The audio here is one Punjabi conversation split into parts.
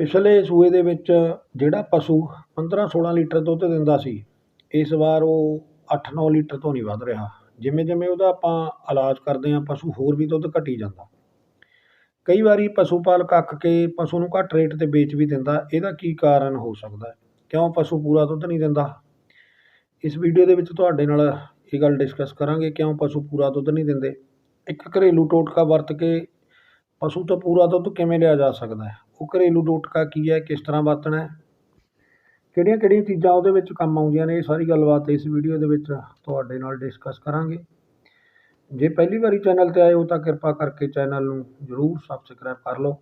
ਪਿਛਲੇ ਸੂਏ ਦੇ ਵਿੱਚ ਜਿਹੜਾ ਪਸ਼ੂ 15 16 ਲੀਟਰ ਦੁੱਧ ਦਿੰਦਾ ਸੀ, ਇਸ ਵਾਰ ਉਹ 8-9 ਲੀਟਰ ਤੋਂ ਨਹੀਂ ਵੱਧ ਰਿਹਾ। ਜਿਵੇਂ ਜਿਵੇਂ ਉਹਦਾ ਆਪਾਂ ਇਲਾਜ ਕਰਦੇ ਹਾਂ, ਪਸ਼ੂ ਹੋਰ ਵੀ ਦੁੱਧ ਘਟੀ ਜਾਂਦਾ। ਕਈ ਵਾਰੀ ਪਸ਼ੂ ਪਾਲਕ ਅੱਕ ਕੇ ਪਸ਼ੂ ਨੂੰ ਘੱਟ ਰੇਟ 'ਤੇ ਵੇਚ ਵੀ ਦਿੰਦਾ, ਇਹਦਾ ਕੀ ਕਾਰਨ ਹੋ ਸਕਦਾ ਕਿਉਂ ਪਸ਼ੂ ਪੂਰਾ ਦੁੱਧ ਨਹੀਂ ਦਿੰਦਾ? ਇਸ ਵੀਡੀਓ ਦੇ ਵਿੱਚ ਤੁਹਾਡੇ ਨਾਲ ਇਹ ਗੱਲ ਡਿਸਕਸ ਕਰਾਂਗੇ, ਕਿਉਂ ਪਸ਼ੂ ਪੂਰਾ ਦੁੱਧ ਨਹੀਂ ਦਿੰਦੇ? ਇੱਕ ਘਰੇਲੂ ਟੋਟਕਾ ਵਰਤ ਕੇ ਪਸ਼ੂ ਤੋਂ ਪੂਰਾ ਦੁੱਧ ਕਿਵੇਂ ਲਿਆ ਜਾ ਸਕਦਾ ਹੈ? ਉਹ ਘਰੇਲੂ ਟੋਟਕਾ ਕੀ ਹੈ, ਕਿਸ ਤਰ੍ਹਾਂ ਵਰਤਣਾ ਕਿਹੜੀਆਂ ਕਿਹੜੀਆਂ ਚੀਜ਼ਾਂ ਉਹਦੇ ਵਿੱਚ ਕੰਮ ਆਉਂਦੀਆਂ ਨੇ? ਇਹ ਸਾਰੀ ਗੱਲਬਾਤ ਇਸ ਵੀਡੀਓ ਦੇ ਵਿੱਚ ਤੁਹਾਡੇ ਨਾਲ ਡਿਸਕਸ ਕਰਾਂਗੇ। ਜੇ ਪਹਿਲੀ ਵਾਰੀ ਚੈਨਲ 'ਤੇ ਆਏ ਹੋ ਤਾਂ ਕਿਰਪਾ ਕਰਕੇ ਚੈਨਲ ਨੂੰ ਜ਼ਰੂਰ ਸਬਸਕ੍ਰਾਈਬ ਕਰ ਲਓ।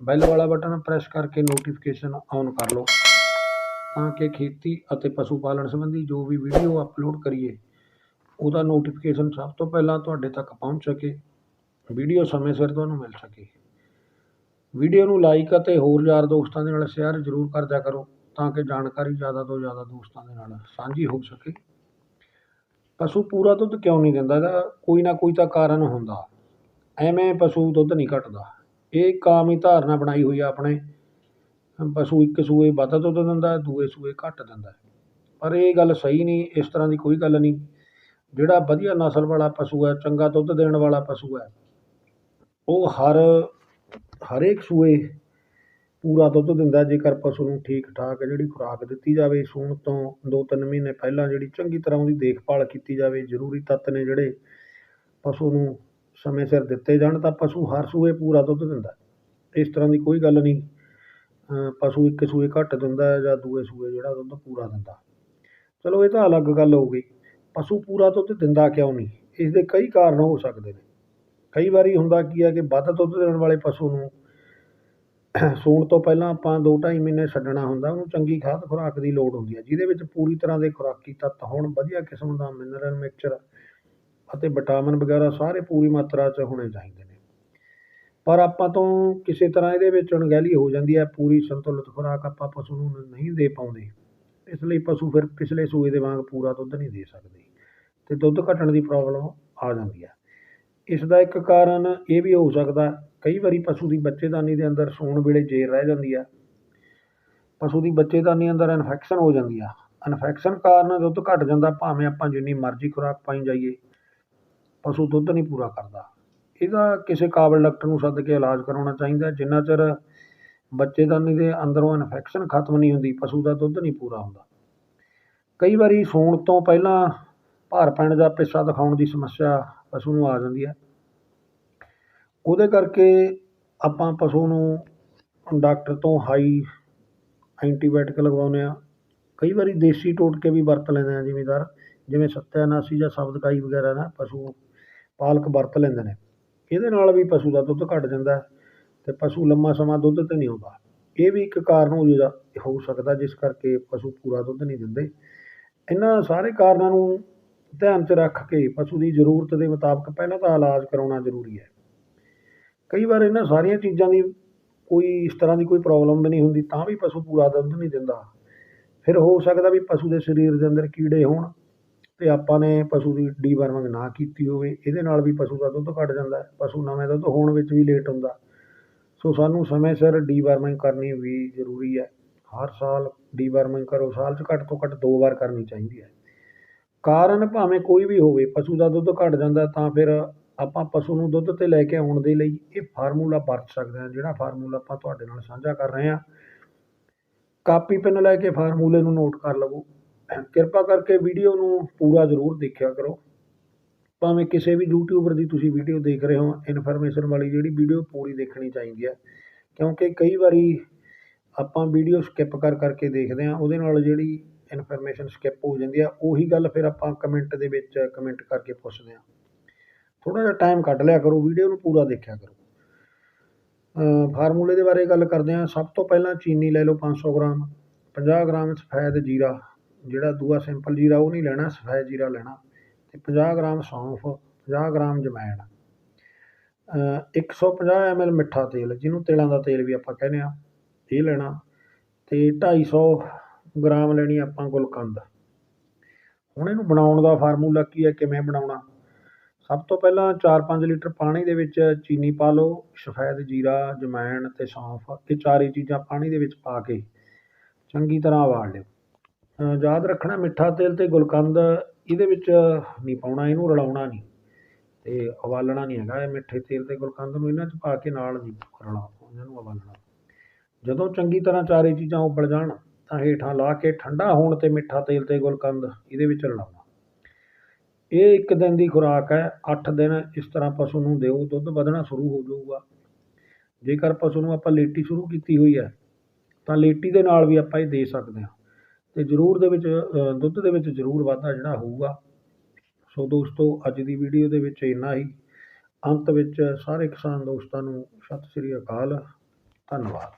ਬੈਲ ਵਾਲਾ ਬਟਨ ਪ੍ਰੈਸ ਕਰਕੇ ਨੋਟੀਫਿਕੇਸ਼ਨ ਔਨ ਕਰ ਲਓ। ਤਾਂ ਕਿ ਖੇਤੀ ਅਤੇ ਪਸ਼ੂ ਪਾਲਣ ਸੰਬੰਧੀ ਜੋ ਵੀ ਵੀਡੀਓ ਅਪਲੋਡ ਕਰੀਏ, ਉਹਦਾ ਨੋਟੀਫਿਕੇਸ਼ਨ ਸਭ ਤੋਂ ਪਹਿਲਾਂ ਤੁਹਾਡੇ ਤੱਕ ਪਹੁੰਚ ਸਕੇ। ਵੀਡੀਓ ਸਮੇਂ ਸਿਰ ਤੁਹਾਨੂੰ ਮਿਲ ਸਕੇ। ਵੀਡੀਓ ਨੂੰ ਲਾਈਕ ਅਤੇ ਹੋਰ ਯਾਰ ਦੋਸਤਾਂ ਦੇ ਨਾਲ ਸ਼ੇਅਰ ਜ਼ਰੂਰ ਕਰ ਦਿਆ ਕਰੋ ਤਾਂ ਕਿ ਜਾਣਕਾਰੀ ਜ਼ਿਆਦਾ ਤੋਂ ਜ਼ਿਆਦਾ ਦੋਸਤਾਂ ਦੇ ਨਾਲ ਸਾਂਝੀ ਹੋ ਸਕੇ। ਪਸ਼ੂ ਪੂਰਾ ਦੁੱਧ ਕਿਉਂ ਨਹੀਂ ਦਿੰਦਾ? ਇਹਦਾ ਕੋਈ ਨਾ ਕੋਈ ਤਾਂ ਕਾਰਨ ਹੁੰਦਾ। ਐਵੇਂ ਪਸ਼ੂ ਦੁੱਧ ਨਹੀਂ ਘਟਦਾ। ਇਹ ਇੱਕ ਆਮ ਹੀ ਧਾਰਨਾ ਬਣਾਈ ਹੋਈ ਆ ਆਪਣੇ। ਪਸ਼ੂ ਇੱਕ ਸੂਏ ਵੱਧ ਦੁੱਧ ਦਿੰਦਾ, ਦੂਏ ਸੂਏ ਘੱਟ ਦਿੰਦਾ। ਪਰ ਇਹ ਗੱਲ ਸਹੀ ਨਹੀਂ, ਇਸ ਤਰ੍ਹਾਂ ਦੀ ਕੋਈ ਗੱਲ ਨਹੀਂ। ਜਿਹੜਾ ਵਧੀਆ ਨਸਲ ਵਾਲਾ ਪਸ਼ੂ ਹੈ, ਚੰਗਾ ਦੁੱਧ ਦੇਣ ਵਾਲਾ ਪਸ਼ੂ ਹੈ, ਉਹ ਹਰ ਹਰੇਕ ਸੂਏ ਪੂਰਾ ਦੁੱਧ ਦਿੰਦਾ, ਜੇਕਰ ਪਸ਼ੂ ਨੂੰ ਠੀਕ ਠਾਕ ਜਿਹੜੀ ਖੁਰਾਕ ਦਿੱਤੀ ਜਾਵੇ, ਸੂਣ ਤੋਂ ਦੋ ਤਿੰਨ ਮਹੀਨੇ ਪਹਿਲਾਂ ਜਿਹੜੀ ਚੰਗੀ ਤਰ੍ਹਾਂ ਉਹਦੀ ਦੇਖਭਾਲ ਕੀਤੀ ਜਾਵੇ, ਜ਼ਰੂਰੀ ਤੱਤ ਨੇ ਜਿਹੜੇ ਪਸ਼ੂ ਨੂੰ ਸਮੇਂ ਸਿਰ ਦਿੱਤੇ ਜਾਣ, ਤਾਂ ਪਸ਼ੂ ਹਰ ਸੂਏ ਪੂਰਾ ਦੁੱਧ ਦਿੰਦਾ। ਇਸ ਤਰ੍ਹਾਂ ਦੀ ਕੋਈ ਗੱਲ ਨਹੀਂ ਪਸ਼ੂ ਇੱਕ ਸੂਏ ਘੱਟ ਦਿੰਦਾ ਜਾਂ ਦੂਏ ਸੂਏ ਜਿਹੜਾ ਦੁੱਧ ਪੂਰਾ ਦਿੰਦਾ। ਚਲੋ, ਇਹ ਤਾਂ ਅਲੱਗ ਗੱਲ ਹੋ ਗਈ। ਪਸ਼ੂ ਪੂਰਾ ਦੁੱਧ ਦਿੰਦਾ ਕਿਉਂ ਨਹੀਂ? ਇਸ ਦੇ ਕਈ ਕਾਰਨ ਹੋ ਸਕਦੇ ਨੇ। ਕਈ ਵਾਰੀ ਹੁੰਦਾ ਕੀ ਹੈ ਕਿ ਵੱਧ ਦੁੱਧ ਦੇਣ ਵਾਲੇ ਪਸ਼ੂ ਨੂੰ ਸੂਣ ਤੋਂ ਪਹਿਲਾਂ ਆਪਾਂ ਦੋ ਢਾਈ ਮਹੀਨੇ ਛੱਡਣਾ ਹੁੰਦਾ, ਉਹਨੂੰ ਚੰਗੀ ਖਾਦ ਖੁਰਾਕ ਦੀ ਲੋੜ ਹੁੰਦੀ ਹੈ ਜਿਹਦੇ ਵਿੱਚ ਪੂਰੀ ਤਰ੍ਹਾਂ ਦੇ ਖੁਰਾਕੀ ਤੱਤ ਹੋਣ, ਵਧੀਆ ਕਿਸਮ ਦਾ ਮਿਨਰਲ ਮਿਕਸਚਰ ਅਤੇ ਵਿਟਾਮਿਨ ਵਗੈਰਾ ਸਾਰੇ ਪੂਰੀ ਮਾਤਰਾ 'ਚ ਹੋਣੇ ਚਾਹੀਦੇ ਨੇ। ਪਰ ਆਪਾਂ ਤੋਂ ਕਿਸੇ ਤਰ੍ਹਾਂ ਇਹਦੇ ਵਿੱਚ ਅਣਗਹਿਲੀ ਹੋ ਜਾਂਦੀ ਹੈ ਪੂਰੀ ਸੰਤੁਲਿਤ ਖੁਰਾਕ ਆਪਾਂ ਪਸ਼ੂ ਨੂੰ ਨਹੀਂ ਦੇ ਪਾਉਂਦੇ। ਇਸ ਲਈ ਪਸ਼ੂ ਫਿਰ ਪਿਛਲੇ ਸੂਏ ਦੇ ਵਾਂਗ ਪੂਰਾ ਦੁੱਧ ਨਹੀਂ ਦੇ ਸਕਦੇ। ਅਤੇ ਦੁੱਧ ਘਟਣ ਦੀ ਪ੍ਰੋਬਲਮ ਆ ਜਾਂਦੀ ਹੈ ਇਸ ਦਾ ਇੱਕ ਕਾਰਨ ਇਹ ਵੀ ਹੋ ਸਕਦਾ ਕਈ ਵਾਰੀ ਪਸ਼ੂ ਦੀ ਬੱਚੇਦਾਨੀ ਦੇ ਅੰਦਰ ਸੂਣ ਵੇਲੇ ਜੇਰ ਰਹਿ ਜਾਂਦੀ ਹੈ ਪਸ਼ੂ ਦੀ ਬੱਚੇਦਾਨੀ ਅੰਦਰ ਇਨਫੈਕਸ਼ਨ ਹੋ ਜਾਂਦੀ ਆ। ਇਨਫੈਕਸ਼ਨ ਕਾਰਨ ਦੁੱਧ ਘੱਟ ਜਾਂਦਾ, ਭਾਵੇਂ ਆਪਾਂ ਜਿੰਨੀ ਮਰਜ਼ੀ ਖੁਰਾਕ ਪਾਈ ਜਾਈਏ। ਪਸ਼ੂ ਦੁੱਧ ਨਹੀਂ ਪੂਰਾ ਕਰਦਾ। ਇਹਦਾ ਕਿਸੇ ਕਾਬਲ ਡਾਕਟਰ ਨੂੰ ਸੱਦ ਕੇ ਇਲਾਜ ਕਰਾਉਣਾ ਚਾਹੀਦਾ ਜਿੰਨਾ ਚਿਰ ਬੱਚੇਦਾਨੀ ਦੇ ਅੰਦਰੋਂ ਇਨਫੈਕਸ਼ਨ ਖਤਮ ਨਹੀਂ ਹੁੰਦੀ, ਪਸ਼ੂ ਦਾ ਦੁੱਧ ਨਹੀਂ ਪੂਰਾ ਹੁੰਦਾ। ਕਈ ਵਾਰੀ ਸੂਣ ਤੋਂ ਪਹਿਲਾਂ ਭਾਰ ਪੈਣ ਜਾਂ ਪਿੱਸਾ ਦਿਖਾਉਣ ਦੀ ਸਮੱਸਿਆ ਪਸ਼ੂ ਨੂੰ ਆ ਜਾਂਦੀ ਹੈ। ਉਹਦੇ ਕਰਕੇ ਆਪਾਂ ਪਸ਼ੂ ਨੂੰ ਡਾਕਟਰ ਤੋਂ ਹਾਈ ਐਂਟੀਬਾਇਓਟਿਕ ਲਗਵਾਉਂਦੇ ਹਾਂ। ਕਈ ਵਾਰੀ ਦੇਸੀ ਟੋਟਕੇ ਵੀ ਵਰਤ ਲੈਂਦੇ ਹਾਂ ਜ਼ਿਮੀਦਾਰ, ਜਿਵੇਂ ਸੱਤਿਆਨਾਸੀ ਜਾਂ ਸ਼ਬਦਕਾਈ ਵਗੈਰਾ ਨਾ ਪਸ਼ੂ ਪਾਲਕ ਵਰਤ ਲੈਂਦੇ ਨੇ। ਇਹਦੇ ਨਾਲ ਵੀ ਪਸ਼ੂ ਦਾ ਦੁੱਧ ਘਟ ਜਾਂਦਾ ਹੈ ਅਤੇ ਪਸ਼ੂ ਲੰਮਾ ਸਮਾਂ ਦੁੱਧ 'ਤੇ ਨਹੀਂ ਆਉਂਦਾ ਇਹ ਵੀ ਇੱਕ ਕਾਰਨ ਹੋ ਜਾ ਹੋ ਸਕਦਾ ਜਿਸ ਕਰਕੇ ਪਸ਼ੂ ਪੂਰਾ ਦੁੱਧ ਨਹੀਂ ਦਿੰਦੇ। ਇਹਨਾਂ ਸਾਰੇ ਕਾਰਨਾਂ ਨੂੰ ਧਿਆਨ 'ਚ ਰੱਖ ਕੇ ਪਸ਼ੂ ਦੀ ਜ਼ਰੂਰਤ ਦੇ ਮੁਤਾਬਕ ਪਹਿਲਾਂ ਤਾਂ ਇਲਾਜ ਕਰਾਉਣਾ ਜ਼ਰੂਰੀ ਹੈ। ਕਈ ਵਾਰ ਇਹਨਾਂ ਸਾਰੀਆਂ ਚੀਜ਼ਾਂ ਦੀ ਕੋਈ ਇਸ ਤਰ੍ਹਾਂ ਦੀ ਕੋਈ ਪ੍ਰੋਬਲਮ ਵੀ ਨਹੀਂ ਹੁੰਦੀ, ਤਾਂ ਵੀ ਪਸ਼ੂ ਪੂਰਾ ਦੁੱਧ ਨਹੀਂ ਦਿੰਦਾ। ਫਿਰ ਹੋ ਸਕਦਾ ਵੀ ਪਸ਼ੂ ਦੇ ਸਰੀਰ ਦੇ ਅੰਦਰ ਕੀੜੇ ਹੋਣ ਅਤੇ ਆਪਾਂ ਨੇ ਪਸ਼ੂ ਦੀ ਡੀਵਰਮਿੰਗ ਨਾ ਕੀਤੀ ਹੋਵੇ, ਇਹਦੇ ਨਾਲ ਵੀ ਪਸ਼ੂ ਦਾ ਦੁੱਧ ਘੱਟ ਜਾਂਦਾ, ਪਸ਼ੂ ਨਵੇਂ ਦੁੱਧ ਹੋਣ ਵਿੱਚ ਵੀ ਲੇਟ ਹੁੰਦਾ। ਸੋ ਸਾਨੂੰ ਸਮੇਂ ਸਿਰ ਡੀਵਰਮਿੰਗ ਕਰਨੀ ਵੀ ਜ਼ਰੂਰੀ ਹੈ। ਹਰ ਸਾਲ ਡੀਵਰਮਿੰਗ ਕਰੋ, ਸਾਲ 'ਚ ਘੱਟ ਤੋਂ ਘੱਟ ਦੋ ਵਾਰ ਕਰਨੀ ਚਾਹੀਦੀ ਹੈ। ਕਾਰਨ ਭਾਵੇਂ ਕੋਈ ਵੀ ਹੋਵੇ, ਪਸ਼ੂ ਦਾ ਦੁੱਧ ਘੱਟ ਜਾਂਦਾ ਤਾਂ ਫਿਰ ਆਪਾਂ ਪਸ਼ੂ ਨੂੰ ਦੁੱਧ 'ਤੇ ਲੈ ਕੇ ਆਉਣ ਦੇ ਲਈ ਇਹ ਫਾਰਮੂਲਾ ਵਰਤ ਸਕਦੇ ਹਾਂ, ਜਿਹੜਾ ਫਾਰਮੂਲਾ ਆਪਾਂ ਤੁਹਾਡੇ ਨਾਲ ਸਾਂਝਾ ਕਰ ਰਹੇ ਹਾਂ। ਕਾਪੀ ਪੈਨ ਲੈ ਕੇ ਫਾਰਮੂਲੇ ਨੂੰ ਨੋਟ ਕਰ ਲਵੋ। ਕਿਰਪਾ ਕਰਕੇ ਵੀਡੀਓ ਨੂੰ ਪੂਰਾ ਜ਼ਰੂਰ ਦੇਖਿਆ ਕਰੋ। ਭਾਵੇਂ ਕਿਸੇ ਵੀ ਯੂਟਿਊਬਰ ਦੀ ਤੁਸੀਂ ਵੀਡੀਓ ਦੇਖ ਰਹੇ ਹੋ, ਇਨਫੋਰਮੇਸ਼ਨ ਵਾਲੀ ਜਿਹੜੀ ਵੀਡੀਓ ਪੂਰੀ ਦੇਖਣੀ ਚਾਹੀਦੀ ਹੈ। ਕਿਉਂਕਿ ਕਈ ਵਾਰੀ ਆਪਾਂ ਵੀਡੀਓ ਸਕਿਪ ਕਰ ਕਰਕੇ ਦੇਖਦੇ ਹਾਂ, ਉਹਦੇ ਨਾਲ ਜਿਹੜੀ ਇਨਫੋਰਮੇਸ਼ਨ ਸਕਿਪ ਹੋ ਜਾਂਦੀ ਆ, ਉਹੀ ਗੱਲ ਫਿਰ ਆਪਾਂ ਕਮੈਂਟ ਦੇ ਵਿੱਚ ਕਮੈਂਟ ਕਰਕੇ ਪੁੱਛਦੇ ਹਾਂ। ਥੋੜ੍ਹਾ ਜਿਹਾ ਟਾਈਮ ਕੱਢ ਲਿਆ ਕਰੋ ਵੀਡੀਓ ਨੂੰ ਪੂਰਾ ਦੇਖਿਆ ਕਰੋ। ਫਾਰਮੂਲੇ ਦੇ ਬਾਰੇ ਗੱਲ ਕਰਦੇ ਹਾਂ। ਸਭ ਤੋਂ ਪਹਿਲਾਂ ਚੀਨੀ ਲੈ ਲਓ 500 ਗ੍ਰਾਮ 50 ਗ੍ਰਾਮ ਸਫੈਦ ਜੀਰਾ, ਜਿਹੜਾ ਦੂਆ ਸਿੰਪਲ ਜੀਰਾ ਉਹ ਨਹੀਂ ਲੈਣਾ, ਸਫੈਦ ਜੀਰਾ ਲੈਣਾ। ਅਤੇ 50 ਗ੍ਰਾਮ ਸੌਂਫ 50 ਗ੍ਰਾਮ ਜਮੈਣ 150 ਐਮ ਐਲ ਮਿੱਠਾ ਤੇਲ, ਜਿਹਨੂੰ ਤਿਲਾਂ ਦਾ ਤੇਲ ਵੀ ਆਪਾਂ ਕਹਿੰਦੇ ਹਾਂ, ਇਹ ਲੈਣਾ। ਅਤੇ 250 ਗ੍ਰਾਮ ਲੈਣੀ ਆਪਾਂ ਗੁਲਕੰਦ। ਹੁਣ ਇਹਨੂੰ ਬਣਾਉਣ ਦਾ ਫਾਰਮੂਲਾ ਕੀ ਹੈ ਕਿਵੇਂ ਬਣਾਉਣਾ? ਸਭ ਤੋਂ ਪਹਿਲਾਂ 4-5 ਲੀਟਰ ਪਾਣੀ ਦੇ ਵਿੱਚ ਚੀਨੀ ਪਾ ਲਓ, ਸਫੈਦ ਜੀਰਾ, ਜਮੈਣ ਅਤੇ ਸੌਂਫ, ਇਹ ਚਾਰੇ ਚੀਜ਼ਾਂ ਪਾਣੀ ਦੇ ਵਿੱਚ ਪਾ ਕੇ ਚੰਗੀ ਤਰ੍ਹਾਂ ਉਬਾਲ ਲਿਓ। ਯਾਦ ਰੱਖਣਾ, ਮਿੱਠਾ ਤੇਲ ਅਤੇ ਗੁਲਕੰਦ ਇਹਦੇ ਵਿੱਚ ਨਹੀਂ ਪਾਉਣਾ, ਇਹਨੂੰ ਰਲਾਉਣਾ ਨਹੀਂ। ਅਤੇ ਉਬਾਲਣਾ ਨਹੀਂ ਹੈਗਾ, ਇਹ ਮਿੱਠੇ ਤੇਲ ਅਤੇ ਗੁਲਕੰਦ ਨੂੰ ਇਹਨਾਂ 'ਚ ਪਾ ਕੇ ਨਾਲ ਨਹੀਂ ਰਲਾ ਇਹਨਾਂ ਨੂੰ ਉਬਾਲਣਾ। ਜਦੋਂ ਚੰਗੀ ਤਰ੍ਹਾਂ ਚਾਰੇ ਚੀਜ਼ਾਂ ਉਬਲ ਜਾਣ ਤਾਂ ਹੇਠਾਂ ਲਾ ਕੇ ਠੰਡਾ ਹੋਣ 'ਤੇ ਮਿੱਠਾ ਤੇਲ ਅਤੇ ਗੁਲਕੰਦ ਇਹਦੇ ਵਿੱਚ ਰਲਾਉਣਾ। ਇਹ ਇੱਕ ਦਿਨ ਦੀ ਖੁਰਾਕ ਹੈ, ਅੱਠ ਦਿਨ ਇਸ ਤਰ੍ਹਾਂ ਪਸ਼ੂ ਨੂੰ ਦਿਓ, ਦੁੱਧ ਵਧਣਾ ਸ਼ੁਰੂ ਹੋ ਜਾਊਗਾ। ਜੇਕਰ ਪਸ਼ੂ ਨੂੰ ਆਪਾਂ ਲੇਟੀ ਸ਼ੁਰੂ ਕੀਤੀ ਹੋਈ ਹੈ, ਤਾਂ ਲੇਟੀ ਦੇ ਨਾਲ ਵੀ ਆਪਾਂ ਇਹ ਦੇ ਸਕਦੇ ਹਾਂ। ਅਤੇ ਜ਼ਰੂਰ ਦੇ ਵਿੱਚ ਦੁੱਧ ਦੇ ਵਿੱਚ ਜ਼ਰੂਰ ਵਾਧਾ ਜਿਹੜਾ ਹੋਊਗਾ। ਸੋ ਦੋਸਤੋ, ਅੱਜ ਦੀ ਵੀਡੀਓ ਦੇ ਵਿੱਚ ਇੰਨਾ ਹੀ। ਅੰਤ ਵਿੱਚ ਸਾਰੇ ਕਿਸਾਨ ਦੋਸਤਾਂ ਨੂੰ ਸਤਿ ਸ੍ਰੀ ਅਕਾਲ। ਧੰਨਵਾਦ।